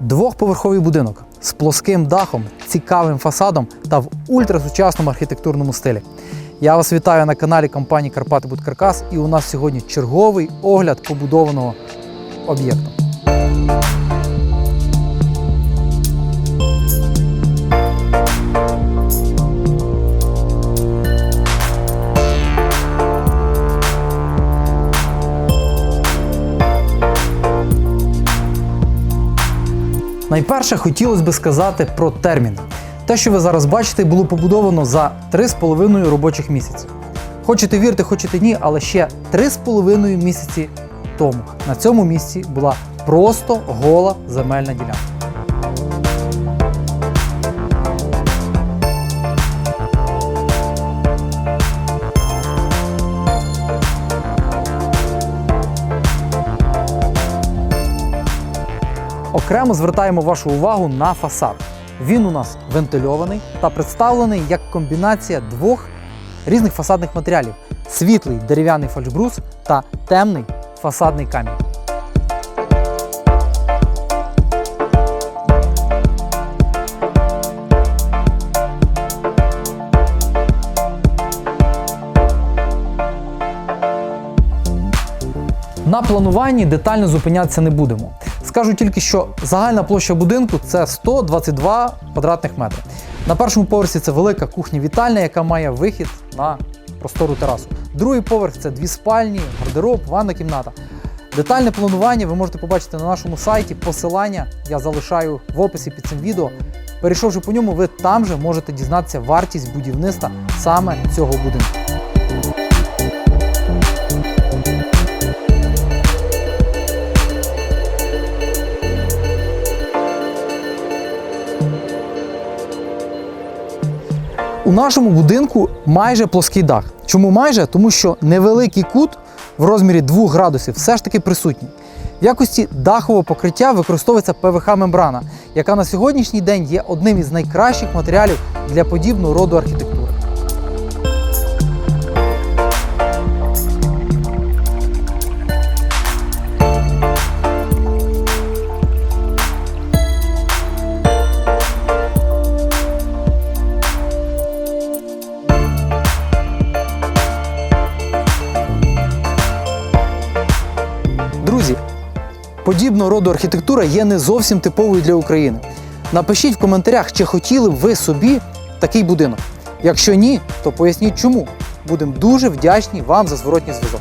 Двохповерховий будинок з плоским дахом, цікавим фасадом та в ультрасучасному архітектурному стилі. Я вас вітаю на каналі компанії Карпати Будкаркас і у нас сьогодні черговий огляд побудованого об'єкту. Найперше хотілося би сказати про термін. Те, що ви зараз бачите, було побудовано за 3,5 робочих місяців. Хочете вірте, хочете ні, але ще 3,5 місяці тому на цьому місці була просто гола земельна ділянка. Окремо звертаємо вашу увагу на фасад. Він у нас вентильований та представлений як комбінація двох різних фасадних матеріалів: світлий дерев'яний фальшбрус та темний фасадний камінь. На плануванні детально зупинятися не будемо. Скажу тільки, що загальна площа будинку це 122 квадратних метри. На першому поверсі це велика кухня-вітальня, яка має вихід на простору терасу. Другий поверх це дві спальні, гардероб, ванна кімната. Детальне планування ви можете побачити на нашому сайті. Посилання я залишаю в описі під цим відео. Перейшовши по ньому, ви там же можете дізнатися вартість будівництва саме цього будинку. Нашому будинку майже плоский дах. Чому майже? Тому що невеликий кут в розмірі 2 градусів все ж таки присутній. В якості дахового покриття використовується ПВХ-мембрана, яка на сьогоднішній день є одним із найкращих матеріалів для подібного роду архітектури. Подібного роду архітектура є не зовсім типовою для України. Напишіть в коментарях, чи хотіли б ви собі такий будинок. Якщо ні, то поясніть чому. Будемо дуже вдячні вам за зворотній зв'язок.